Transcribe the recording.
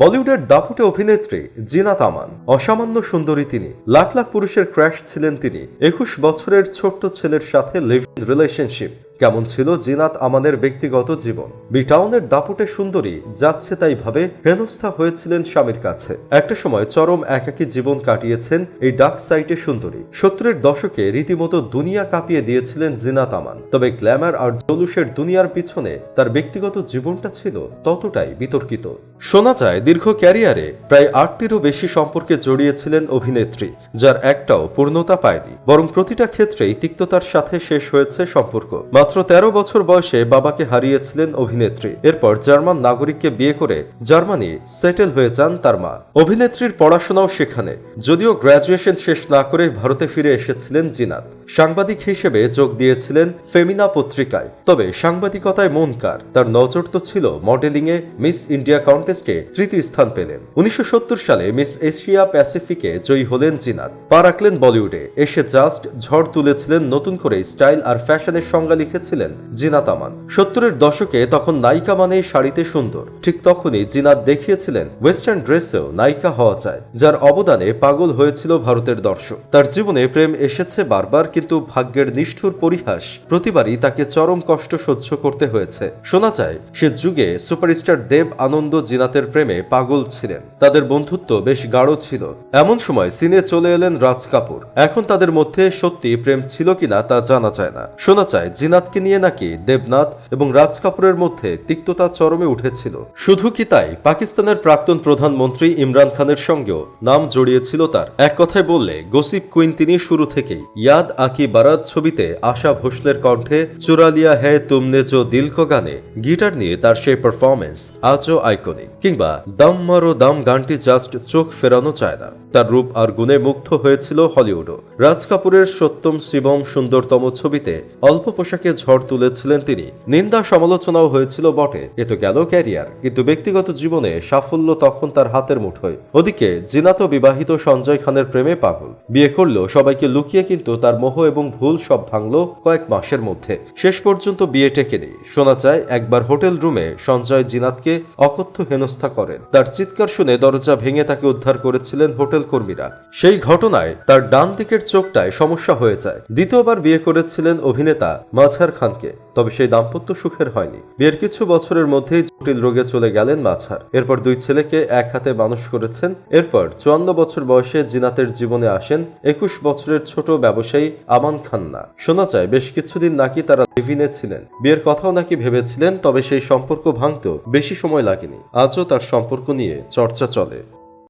বলিউডের দাপুটে অভিনেত্রী জিনাত আমান অসামান্য সুন্দরী তিনি, লাখ লাখ পুরুষের ক্র্যাশ ছিলেন তিনি, একুশ বছরের ছোট্ট ছেলের সাথে লিভ ইন রিলেশনশিপ কেমন ছিল জিনাত আমানের ব্যক্তিগত জীবন? বিটাউনের দাপুটে সুন্দরী যাচ্ছে তাই ভাবে হেনস্থা হয়েছিলেন স্বামীর কাছে। একটা সময় চরম একাকী জীবন কাটিয়েছেন এই ডাক সাইটে সুন্দরী। সত্তরের দশকে রীতিমতো দুনিয়া কাঁপিয়ে দিয়েছিলেন জিনাত আমান তবে গ্ল্যামার আর জলুসের দুনিয়ার পিছনে তার ব্যক্তিগত জীবনটা ছিল ততটাই বিতর্কিত। শোনা যায়, দীর্ঘ ক্যারিয়ারে প্রায় আটটিরও বেশি সম্পর্কে জড়িয়েছিলেন অভিনেত্রী, যার একটাও পূর্ণতা পায়নি। বরং প্রতিটা ক্ষেত্রেই তিক্ততার সাথে শেষ হয়েছে সম্পর্ক। মাত্র তেরো বছর বয়সে বাবাকে হারিয়েছিলেন অভিনেত্রী। এরপর জার্মান নাগরিককে বিয়ে করে জার্মানি সেটেল হয়ে যান তার মা। অভিনেত্রীর পড়াশোনাও সেখানে। যদিও গ্র্যাজুয়েশন শেষ না করে ভারতে ফিরে এসেছিলেন জিনাত। সাংবাদিক হিসেবে যোগ দিয়েছিলেন ফেমিনা পত্রিকায়। তবে সাংবাদিকতায় মন কার? তার নজর তো ছিল মডেলিংয়ে মিস ইন্ডিয়া কন্টেস্টে তৃতীয় স্থান পেলেন। উনিশশো সালে মিস এশিয়া প্যাসিফিকে জয়ী হলেন জিনাত। পা রাখলেন বলিউডে। এসে জাস্ট ঝড় তুলেছিলেন নতুন করে স্টাইল আর ফ্যাশনের সংজ্ঞা লিখেছিলেন জিনাত আমান। সত্তরের দশকে তখন নায়িকা মানেই শাড়িতে সুন্দর। ঠিক তখনই জিনাত দেখিয়েছিলেন ওয়েস্টার্ন ড্রেসেও নায়িকা হওয়া যায়, যার অবদানে পাগল হয়েছিল ভারতের দর্শক। তার জীবনে প্রেম এসেছে বারবার কিন্তু ভাগ্যের নিষ্ঠুর পরিহাস প্রতিবারই তাকে চরম কষ্ট সহ্য করতে হয়েছে। শোনা যায়, সে যুগে সুপারস্টার দেব আনন্দ জিনাতের প্রেমে পাগল ছিলেন। তাদের বন্ধুত্ব বেশ গাঢ় ছিল। এমন সময় সিনে চলে এলেন রাজ কাপুর। এখন তাদের মধ্যে সত্যি প্রেম ছিল কিনা তা জানা যায় না। শোনা যায়, জিনাতকে নিয়ে নাকি দেবনাথ এবং রাজ কাপুরের মধ্যে তিক্ততা চরমে উঠেছিল। শুধু কি তাই? পাকিস্তানের প্রাক্তন প্রধানমন্ত্রী ইমরান খানের সঙ্গেও নাম জড়িয়েছিল তার। এক কথায় বললে, গসিপ কুইন তিনি শুরু থেকেই। ইয়াদ আকি বারাত ছবিতে আশা ভোসলের কণ্ঠে চুরালিয়া হে তুমনে জো দিল কো গানে গিটার নিয়ে তার সেই পারফরমেন্স আজও আইকনিক কিংবা দম মারো দম গানটি জাস্ট চোখ ফেরানো চায় না। তার রূপ আর গুণে মুগ্ধ হয়েছিল হলিউডও। রাজ কাপুরের সত্যম শিবম সুন্দরতম ছবিতে অল্প পোশাকে ঝড় তুলেছিলেন তিনি। নিন্দা সমালোচনাও হয়েছিল বটে। এ তো গেল ক্যারিয়ার। কিন্তু ব্যক্তিগত জীবনে সাফল্য তখন তার হাতের মুঠোয়। ওদিকে জিনাত বিবাহিত সঞ্জয় খানের প্রেমে পাগল। বিয়ে করলেও সবাইকে লুকিয়ে কিন্তু তার মোহ এবং ভুল সব ভাঙল কয়েক মাসের মধ্যে। শেষ পর্যন্ত বিয়ে টেকেনি শোনা যায়, একবার হোটেল রুমে সঞ্জয় জিনাতকে অকথ্য হেনস্থা করেন। তার চিৎকার শুনে দরজা ভেঙে তাকে উদ্ধার করেছিলেন হোটেল কর্মীরা। সেই ঘটনায় তার ডান দিকের চোখটায় সমস্যা হয়ে যায়। দ্বিতীয়বার বিয়ে করেছিলেন অভিনেতা মাঝার খানকে, তবে সেই দাম্পত্য সুখের হয়নি। বিয়ের কিছু বছরের মধ্যেই জটিল রোগে চলে গেলেন মাঝার এরপর দুই ছেলেকে এক হাতে মানুষ করেছেন। এরপর চুয়ান্ন বছর বয়সে জিনাতের জীবনে আসেন। একুশ বছরের ছোট ব্যবসায়ী আমান খান্না। শোনা যায়, বেশ কিছুদিন নাকি তারা লিভিনে ছিলেন। বিয়ের কথাও নাকি ভেবেছিলেন, তবে সেই সম্পর্ক ভাঙতেও বেশি সময় লাগেনি। আজও তার সম্পর্ক নিয়ে চর্চা চলে।